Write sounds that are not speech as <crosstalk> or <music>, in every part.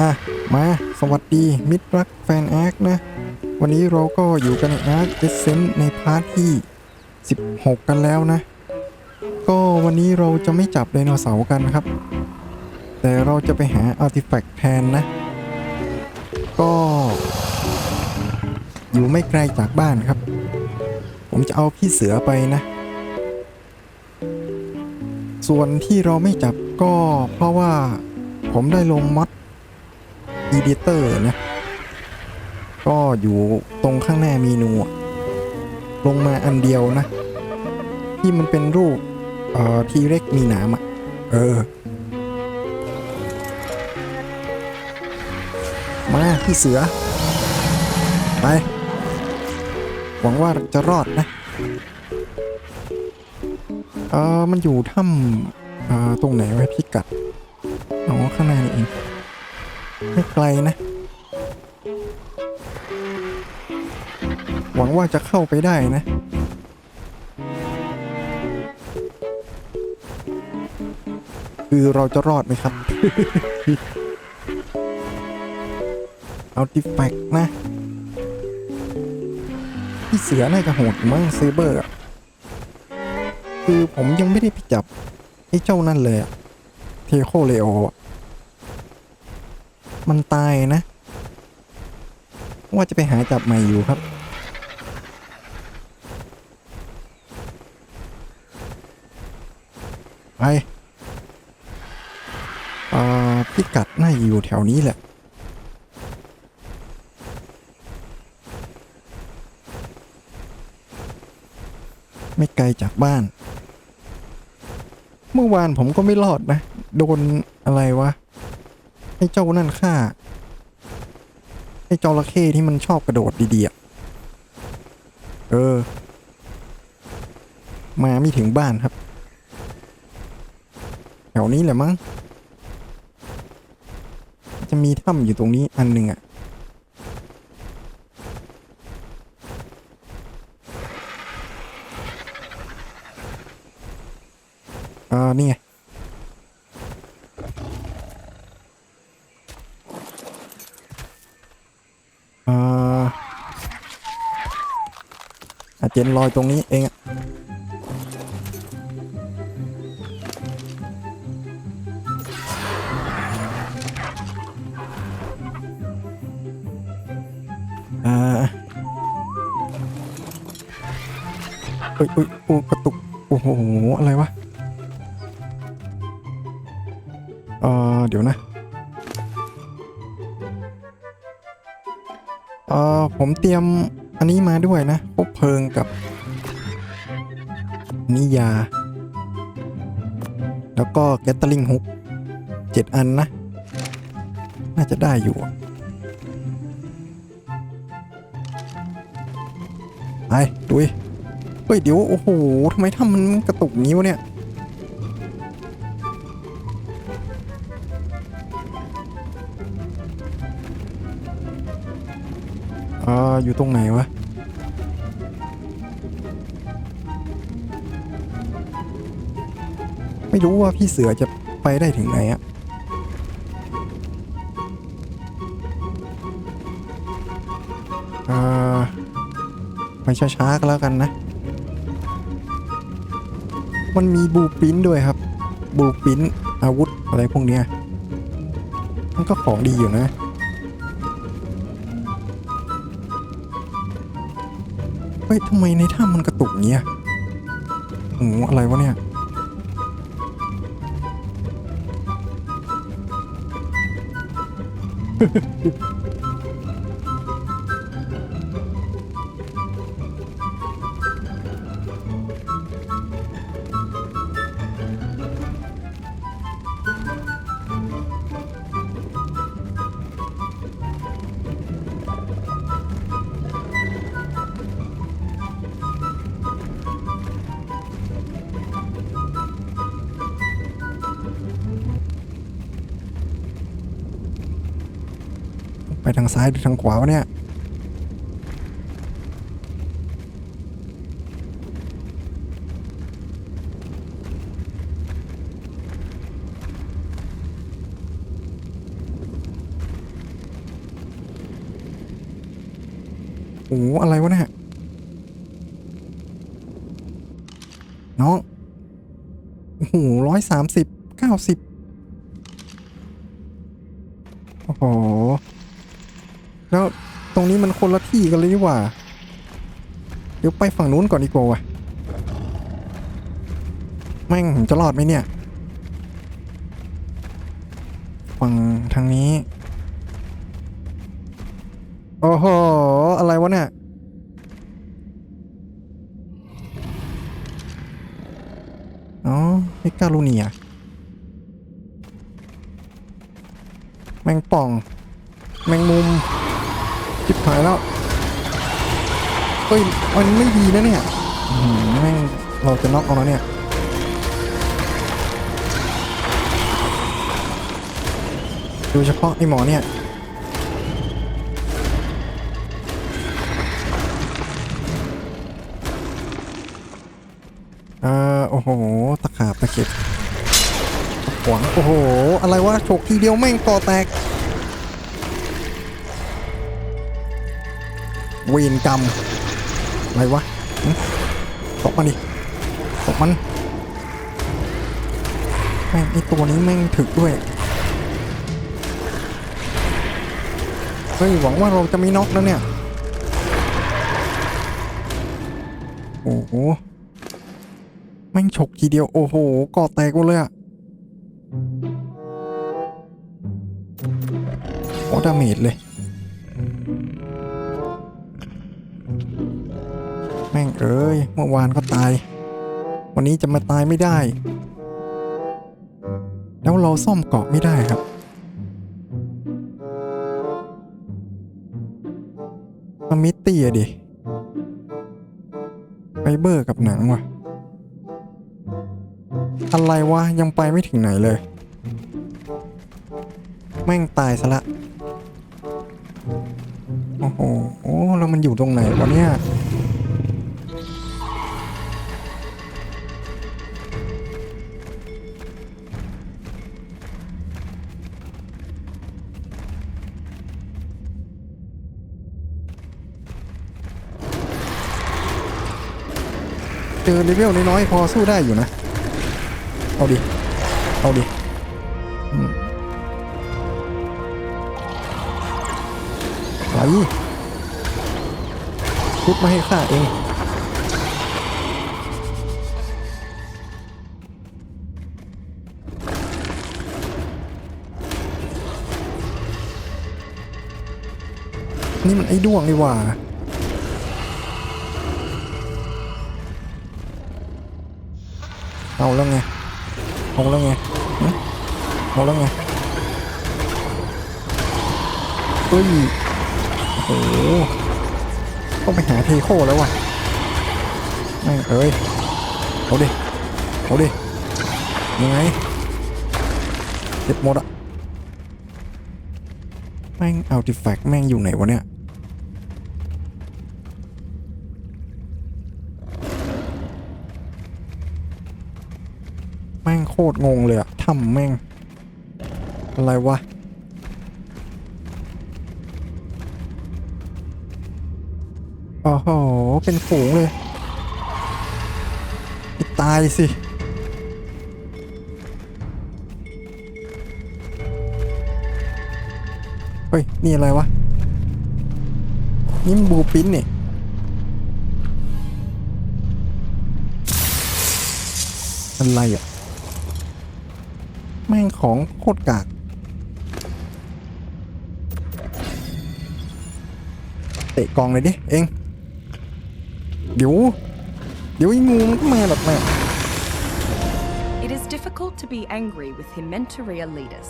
อะมาสวัสดีมิตรรักแฟนอาร์คนะ วันนี้เราก็อยู่กันในอาร์คเอเซนในพาร์ทที่ 16 กันแล้วนะ ก็วันนี้เราจะไม่จับไดโนเสาร์กันครับ แต่เราจะไปหาอาร์ติแฟกต์แทนนะ ก็ อยู่ไม่ไกลจากบ้านครับ ผมจะเอาพี่เสือไปนะ ส่วนที่เราไม่จับก็เพราะว่าผมได้ลงมอด Editor นะ ก็อยู่ตรงข้างหน้าเมนู ลงมาอันเดียวนะ ที่มันเป็นรูปเอ่อทีเร็กมีหนามอะ เออ มาพี่เสือ ไป หวังว่าจะรอดนะ เออมันอยู่ถ้ำเอ่อตรงไหนไว้พิกัดอ๋อข้างหน้านี่เองไม่ไกลนะ หวังว่าจะเข้าไปได้นะ คือเราจะรอดไหมครับ เอาติแฟกนะ พี่เสือน่าจะโหดมั้งเซเบอร์คือผมยังไม่ได้ไปจับไอ้เจ้านั่นเลยอะเทโคเลโอ มันตายนะ ว่าจะไปหาจับใหม่อยู่ครับ ไปอ่อพิกัดน่าอยู่แถวนี้แหละ ไม่ไกลจากบ้าน เมื่อวานผมก็ไม่รอดนะ โดนอะไรวะให้เจ้านั่นฆ่าให้จระเข้ที่มันชอบกระโดดดีๆอะเออ มาไม่ถึงบ้านครับ แถวนี้แหละมั้งจะมีถ้ำอยู่ตรงนี้อันหนึ่งอะอ่านี่ไง อ่าอา เจนลอยตรงนี้เองอะอ่าเอ้ยเอ้ยโอ้กระตุก โอ้โห อะไรวะ เอ่อเดี๋ยวนะ เอ่อผมเตรียม นนี้มาด้วยนะพวกเพลิงกับนิยา แล้วก็แกตตลิงฮุกเจ็ดอันนะ น่าจะได้อยู่อะไปดุยเฮ้ยเดี๋ยว โอ้โหทำไมถ้ามันกระตุกงี้วเนี่ยเอ่ออยู่ตรงไหนวะ ไม่รู้ว่าพี่เสือจะไปได้ถึงไหนอะไปช้าๆก็แล้วกันนะ มันมีบูปรินด้วยครับ บูปรินอาวุธอะไรพวกเนี้ย มันก็ของดีอยู่นะเฮ้ยทำไมในถ้ำมันกระตุกเงี้ยโอ้โหอะไรวะเนี่ย Ha ha ha. ซ้ายหรือทางขวาวะเนี่ยโอ้อะไรวะเนี่ยน้องโอ้โหร้อยสามสิบเก้าสิบโอ้โห แล้วตรงนี้มันคนละที่กันเลยนี่หว่า เดี๋ยวไปฝั่งนู้นก่อนดีกว่าวะแม่งผมจะรอดไหมเนี่ย ฝั่งทางนี้ โอ้โห อะไรวะเนี่ย อ๋อนี่กาลูเนียแมงป่อง แมงมุม จิบหายแล้วเฮ้ยมันไม่ดีนะเนี่ยแม่งเราจะน็อกเอาแล้วเนี่ยโดยเฉพาะไอ้หมอเนี่ยเอ่อโอ้โห ตะขาบตะเข็บขวางโอ้โห อะไรวะโฉกทีเดียวแม่งก่อแตก เวรกรรม อะไรวะตกมันดิตกมัน แม่งไอตัวนี้แม่งถึกด้วย เฮ้ย หวังว่าเราจะไม่น็อกแล้วเนี่ย โอ้โห แม่งฉกทีเดียว โอ้โหก่อแตกหมดเลยอะโอ้ดาเมจเลย แม่งเอ้ย เมื่อวานก็ตาย วันนี้จะมาตายไม่ได้ แล้วเราซ่อมเกาะไม่ได้ครับมามิตตี้อะดิไฟเบอร์กับหนังว่ะ อะไรวะ ยังไปไม่ถึงไหนเลย แม่งตายซะละ โอ้โหโอ้แล้วมันอยู่ตรงไหนวะเนี่ย เจอเลเวลน้อยๆพอสู้ได้อยู่นะ เอาดิ เอาดิไหลชุดมาให้ข้าเองนี่มันไอ้ด้วงนี่ว่า เอาแล้วไงเอาแล้วไงเอาแล้วไงเฮ้ยโอ้โหต้องไปหาเทโคแล้วว่ะแม่งเอ้ยเอาดิเอาดิยังไงเจ็บหมดอะแม่งอัลติแฟกแม่งอยู่ไหนวะเนี่ย แม่งโคตรงงเลยอะถ้ำแม่ง อะไรวะ โอ้โห เป็นฝูงเลยตายสิเฮ้ย นี่อะไรวะ นี่มบูปิ้นนี่อะไรอะ ม่งของโคตรกาก เตะกองเลยดิ เอง เดี๋ยว เดี๋ยวไอ้งูมันก็มาแบบแม่ It is difficult to be angry with Himentoria leaders.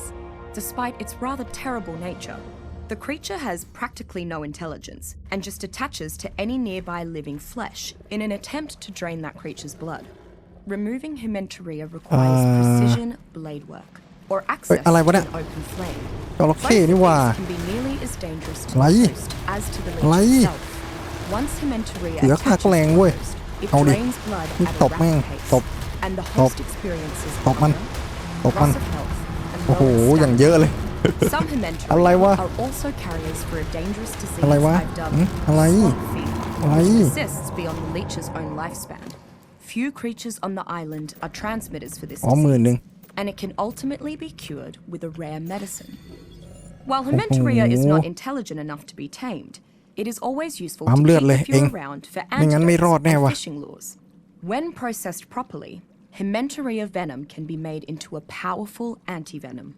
Despite its rather terrible nature, the creature has practically no intelligence and just attaches to any nearby living flesh in an attempt to drain that creature's blood. Removing Himentoria requires Uh, precision blade work or access to อะไรวะเนี่ย an open flame. จระ Both เข้ of นี่หว่า these can be nearly as dangerous to อะไร the host as to the อะไร leech itself. Once Himentoria เสือข้าก็แรงเว้ย attaches to the host, it เอาดิ drains blood นี่ at ต a บแม่ง rapid pace. ตบ and the ตบ host experiences ตบมัน hunger, ตบมัน loss of health, and โอ้โห lowered อย่าง stamina. เยอะเลย Some อะไรวะ Hementaria <laughs> are also carriers for a dangerous disease อะไรวะ I've dubbed หึอะไร swamp fever, อะไร which persists beyond the leech's own lifespan. Few creatures on the island are transmitters for this disease, and it can ultimately be cured with a rare medicine. While Hermentorrhea is not intelligent enough to be tamed, it is always useful to keep a few around for antidotes and fishing lures. When processed properly, Hermentorrhea venom can be made into a powerful antivenom.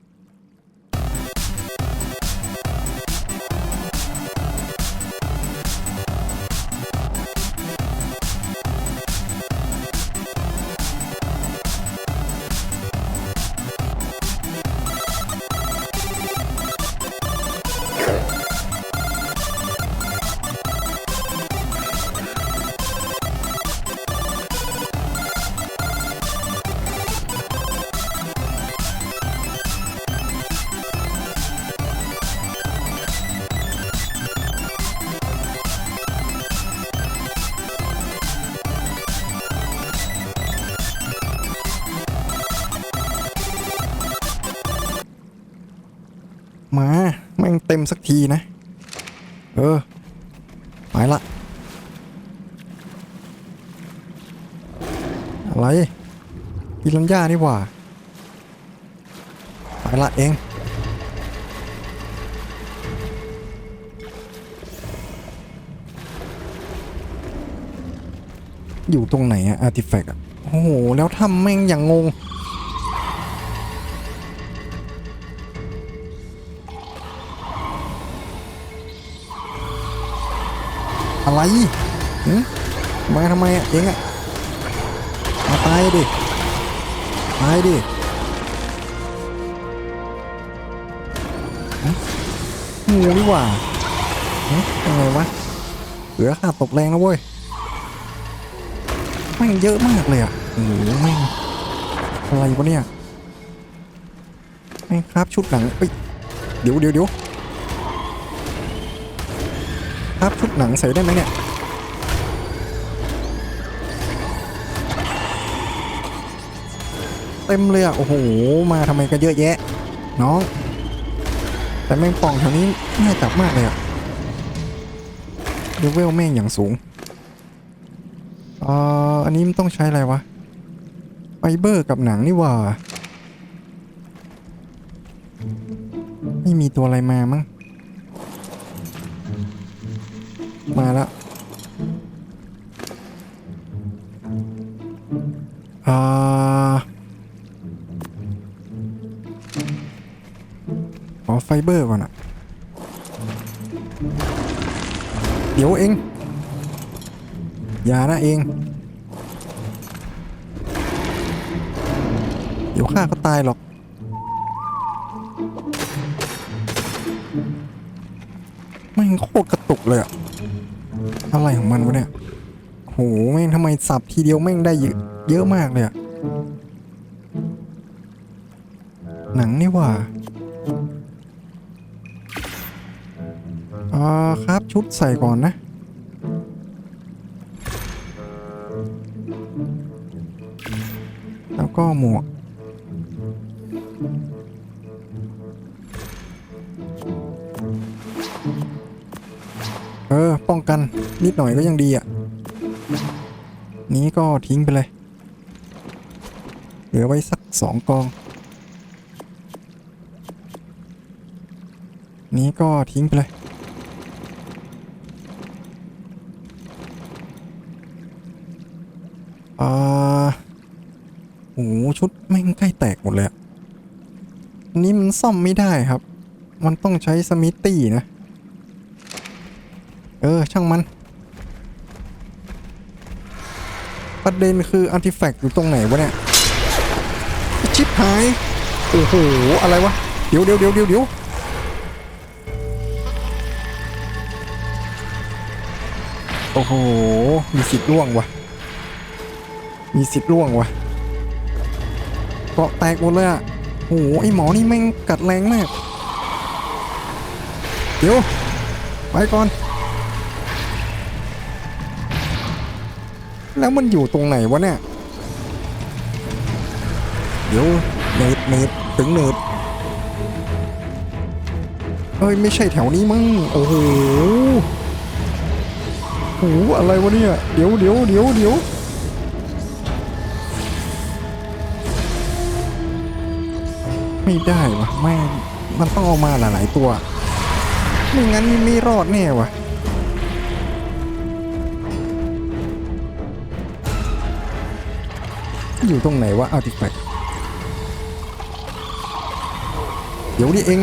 เต็มสักทีนะ เออ ไปละ อะไรพิรัญญานี่หว่า ไปละเอง อยู่ตรงไหนอะอาร์ติแฟกต์อะโอ้โห แล้วทำแม่งอย่างงง อะไรหึมาทำไมอะเองอะมาตายดิตายดิหึงูดีกว่าหึยังไงวะเหลือค่าตกแรงแล้วเว้ยแม่งเยอะมากเลยอะโอ้โหแม่งอะไรวะเนี่ยแม่งครับชุดหนังเอ้ยเดี๋ยวเดี๋ยวเดี๋ยว ครับชุดหนังใส่ได้ไหมเนี่ย เต็มเลยอะ โอ้โห มาทำไมกันเยอะแยะ น้อง แต่แม่งป่องแถวนี้น่าจับมากเลยอะเลเวลแม่งอย่างสูงเอ่ออันนี้มันต้องใช้อะไรวะ ไฟเบอร์กับหนังนี่ว่า ไม่มีตัวอะไรมามั้ง มาแล้วอ่าขอไฟเบอร์ก่อนอะเดี๋ยวเอง อย่านะเอง เดี๋ยวข้าก็ตายหรอกแม่โคตรกระตุกเลยอะ อะไรของมันวะเนี่ย โหแม่งทำไมสับทีเดียวแม่งได้เยอะเยอะมากเลยอะหนังนี่ว่าอ่าครับชุดใส่ก่อนนะ แล้วก็หมวก ป้องกันนิดหน่อยก็ยังดีอะ นี้ก็ทิ้งไปเลย เหลือไว้สักสองกอง นี้ก็ทิ้งไปเลยอ่าโอ้โหชุดแม่งใกล้แตกหมดเลยอะอันนี้มันซ่อมไม่ได้ครับ มันต้องใช้สมิธตี้นะ ออ ช่างมัน ประเด็นคืออาร์ติแฟกต์อยู่ตรงไหนวะเนี่ย ชิปหาย โอ้โห อะไรวะ เดี๋ยวเดี๋ยวเดี๋ยวเดี๋ยวเดี๋ยวโอ้โห มีสิทธิ์ล่วงวะมีสิทธิ์ล่วงวะเกาะแตกหมดเลยอะโอ้โห ไอหมอนี่แม่งกัดแรงมาก เดี๋ยว ไปก่อน แล้วมันอยู่ตรงไหนวะเนี่ย เดี๋ยวเนิดเนิดถึงเนิดเอ้ยไม่ใช่แถวนี้มั้งโอ้โหโอ้โหอะไรวะเนี่ยเดี๋ยวเดี๋ยวเดี๋ยวเดี๋ยวไม่ได้วะแม่มันต้องเอามาหลายๆตัวไม่งั้นไม่รอดแน่วะ อยู่ตรงไหนวะเอาติดไปเดี๋ยวนี่เอง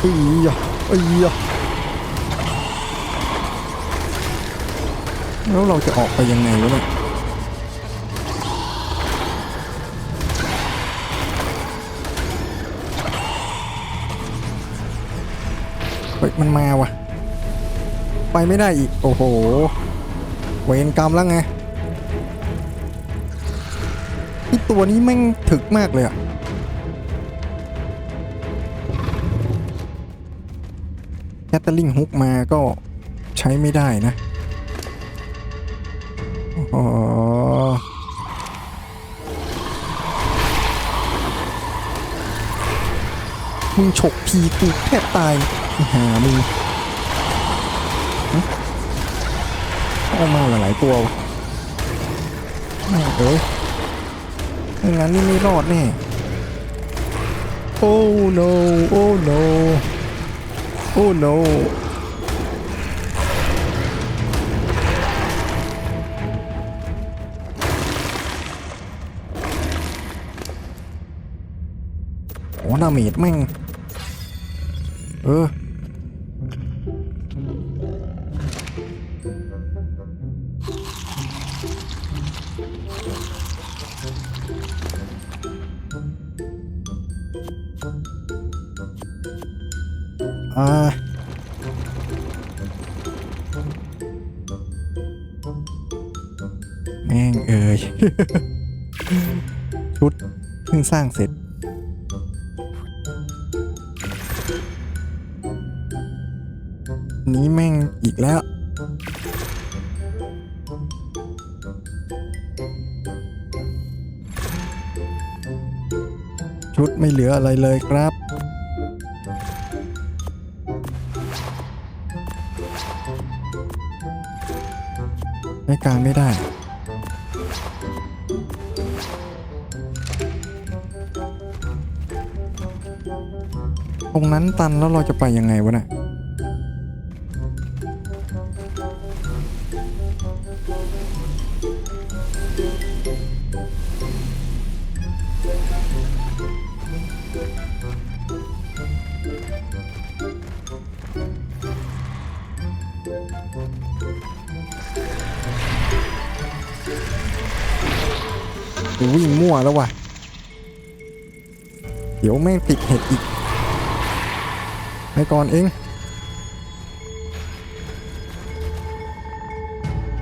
เอ้ยยะเอ้ยยะแล้วเราจะออกไปยังไงวะเนี่ย มันมาวะไปไม่ได้อีก โอ้โห เวรกรรมแล้วไงที่ตัวนี้แม่งถึกมากเลยอะแคตเตอร์ลิงฮุกมาก็ใช้ไม่ได้นะ มึงฉกทีกูแทบตายหามึงฮะเอามาหลายๆตัวแม่เอ้ยไม่งั้นนี่ไม่รอดแน่โอ้ no โอ้ no โอ้ no โอ้ดาเมจแม่ง เออ อ่าแม่งเอ่ยชุดเพิ่งสร้างเสร็จ นี้แม่งอีกแล้ว ชุดไม่เหลืออะไรเลยครับใช้การไม่ได้ตรงนั้นตันแล้วเราจะไปยังไงวะเน่ะวิ่ มั่วแล้วว่ะ เดี๋ยวแม่งติดเห็ดอีก ไปก่อนเอง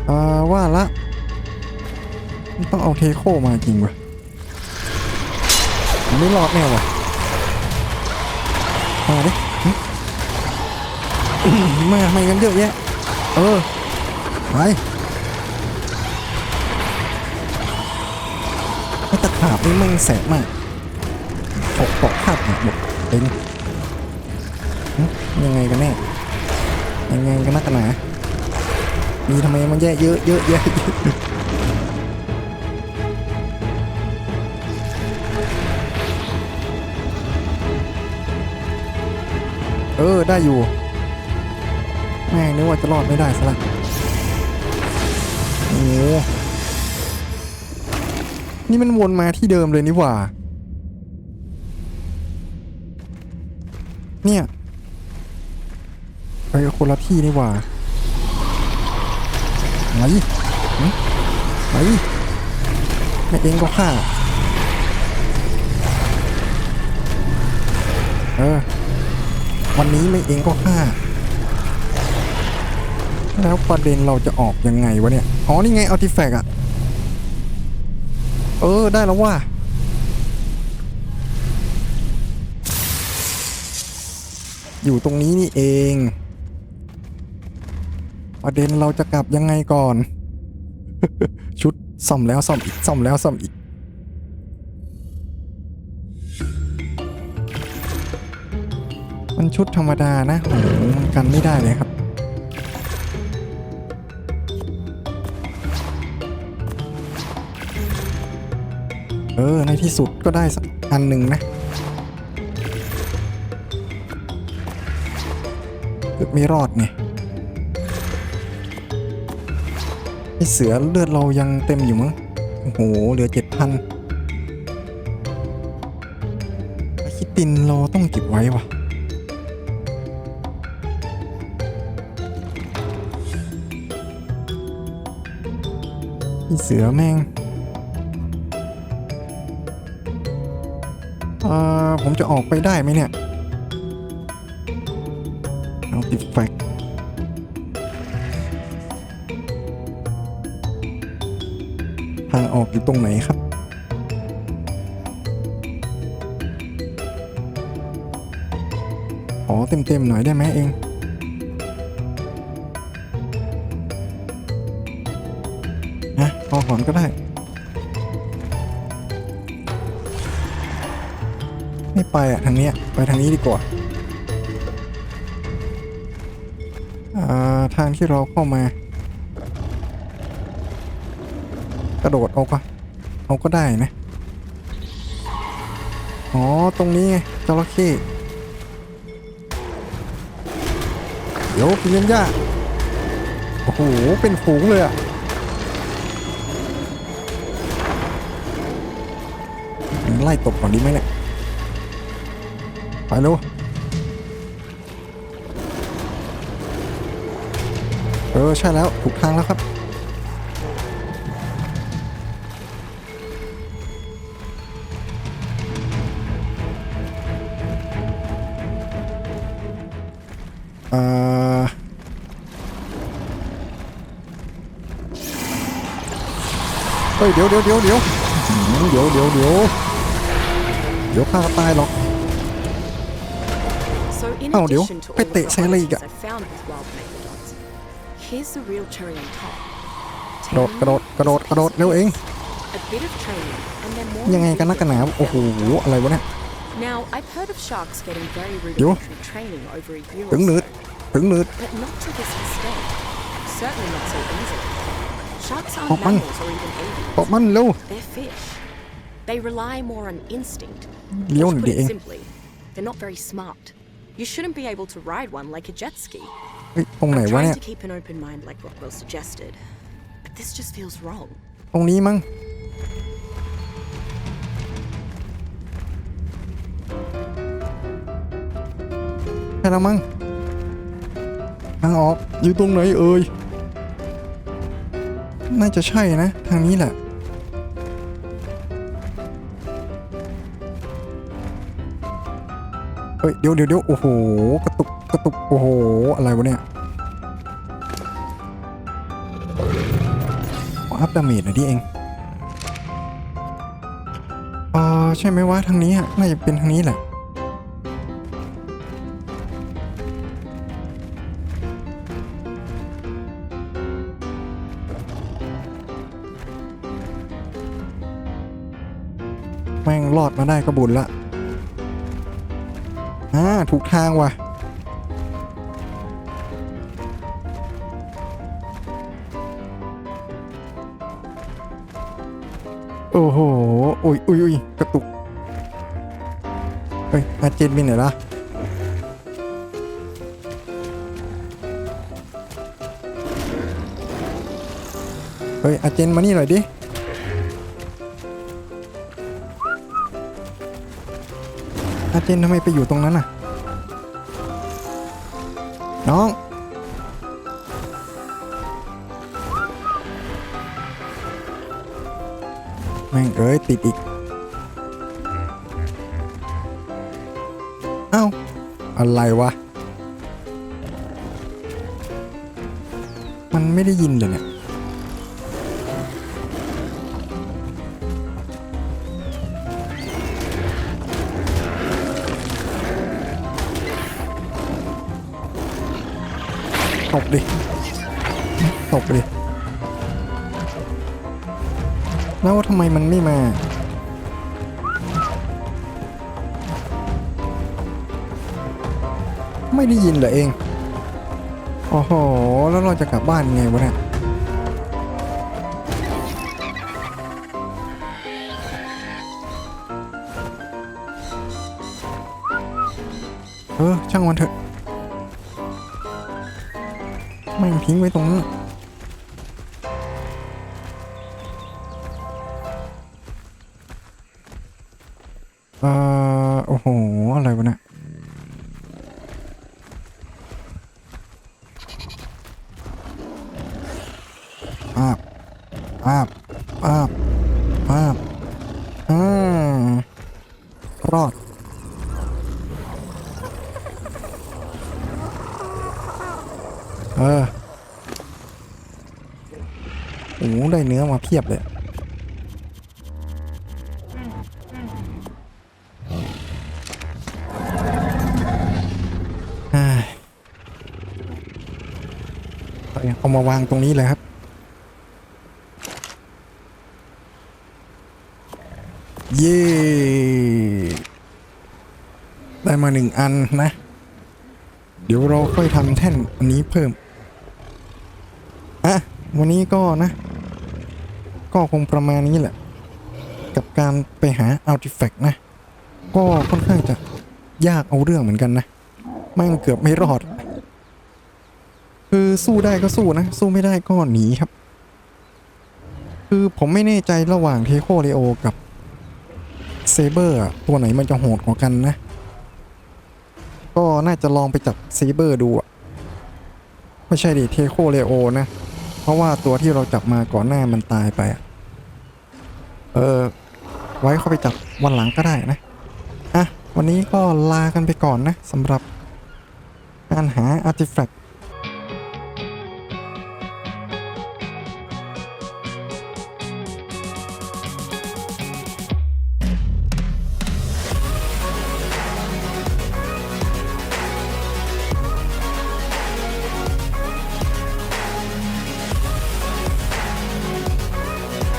อ่าว่าละต้องเอาเทโคมาจริงวะไม่รอดแน่วะมาดิมาทำไมกันเยอะแยะ เออ ไป ไอ้ตะขาบนี่แม่งแสบมากตกตกขาบหมดหมดเองหึยังไงกันแน่ยังไงกันนักกันหนามีทำไมมันแย่เยอะเยอะแยะเออ ได้อยู่ แม่งนึกว่าจะรอดไม่ได้ซะละโอ้โห นี่มันวนมาที่เดิมเลยนี่หว่า เนี่ย ไปคนละที่นี่หว่าไหนไหนแม่เองก็ฆ่าเออ วันนี้ไม่เองก็ฆ่า แล้วประเด็นเราจะออกยังไงวะเนี่ย อ๋อ นี่ไงอัลติแฟกอะ เออ ได้แล้วว่าอยู่ตรงนี้นี่เอง ประเด็นเราจะกลับยังไงก่อน ชุดซ่อมแล้วซ่อมอีกซ่อมแล้วซ่อมอีก มันชุดธรรมดานะโอ้โหมันกันไม่ได้เลยครับ เออ ในที่สุดก็ได้สักอันหนึ่งนะเกือไม่รอดไงไอเสือเลือดเรายังเต็มอยู่มั้ง โอ้โห เหลือเจ็ดพันคิดตินเราต้องเก็บไว้วะไอเสือแม่ง อ่อผมจะออกไปได้ไหมเนี่ย เอาติดแฟกทางออกอยู่ตรงไหนครับขอเต็มๆหน่อยได้ไหมเองนะพอหอนก็ได้ ไม่ไปอะทางเนี้ยไปทางนี้ดีกว่าอ่าทางที่เราเข้ามา กระโดดเอาก็เอาก็ได้นะ อ๋อ ตรงนี้ไงจระเข้เดี๋ยวพิมพ์ย่าโอ้โห เป็นฝูงเลยอะไล่ตบก่อนดีไหมเนี่ย เร็วเออใช่แล้วถูกทางแล้วครับเฮ้ยเดี๋ยวเดี๋ยวเดี๋ยวเดี๋ยวเดี๋ยวเดี๋ยวเดี๋ยวเดี๋ยวข้าตายหรอก So in เอ้าเดี๋ยว addition to ไป all of เตะ the ใส่อะไรอีก items อะ I found with wild megalodons, here's the real cherry on top. กระโดดกระโดดกระโดดกระโดดเร็วเอง A bit of training, and then more ยังไงกันนักกันหนา ingredients โอ้โหอะไรวะเนี่ย Now, I've heard of sharks getting very Yo. rudimentary training over a year ถึง or หนืด so, ถึงหนืด but not to this extent. Certainly not so easily. Sharks aren't Pop man. mammals or even ตบ avians. มันเร็ว They're fish. They rely more on instinct. เลี้ยว Or ห to น่อย put ดิเอ it ง simply, they're not very smart. You shouldn't be able to ride one like a jet ski. เฮ้ยตรงไหน I'm วะ trying เนี่ย to keep an open mind like Rockwell suggested, but this just feels wrong. ตรงนี้มั้ง ใช่แล้วมั้งทางออกอยู่ตรงไหนเอ่ย น่าจะใช่นะ ทางนี้แหละ ฮ้ยเดี๋ยวเดี๋ยวเดี๋ยวโอ้โหกระตุกกระตุกโอ้โหอะไรวะเนี่ยอัพดาเมจหน่อยดิเองอ่าใช่ไหมวะทางนี้อะน่าจะเป็นทางนี้แหละแม่งรอดมาได้ก็บุญละ อ่าถูกทางว่ะ โอ้โหอุ้ยอุ้ยอุ้ยกระตุก เฮ้ยอาเจนบินไหนล่ะเฮ้ยอาเจนมานี่หน่อยดิ อาเจนทำไมไปอยู่ตรงนั้นน่ะ น้อง แม่งเอ้ยติดอีก เอ้า อะไรวะ มันไม่ได้ยินเลยเนี่ย บดิตบดิแล้วทำไมมันไม่มาไม่ได้ยินเหรอเอง โอ้โห แล้วเราจะกลับบ้านไงวะเนี่ย เออ ช่างมันเถอะ ม่งทิ้งไว้ตรงนั้นเอ่อโอ้โห อะไรวะเนี่ยอาบอาบอาบอาบอ่ารอด เออโอ้โหได้เนื้อมาเพียบเลยเอามาวางตรงนี้เลยครับ เย้ได้มาหนึ่งอันนะ เดี๋ยวเราค่อยทำแท่นอันนี้เพิ่ม วันนี้ก็นะ ก็คงประมาณนี้แหละ กับการไปหา artifact นะ ก็ค่อนข้างจะยากเอาเรื่องเหมือนกันนะแม่งเกือบไม่รอด คือสู้ได้ก็สู้นะ สู้ไม่ได้ก็หนีครับ คือผมไม่แน่ใจระหว่างเทโคเลโอกับเซเบอร์ตัวไหนมันจะโหดกว่ากันนะ ก็น่าจะลองไปจับเซเบอร์ดูอะไม่ใช่ดิเทโคเลโอนะ เพราะว่าตัวที่เราจับมาก่อนหน้ามันตายไปอะเออ ไว้เข้าไปจับวันหลังก็ได้นะอะวันนี้ก็ลากันไปก่อนนะสำหรับการหาอาร์ติแฟกต์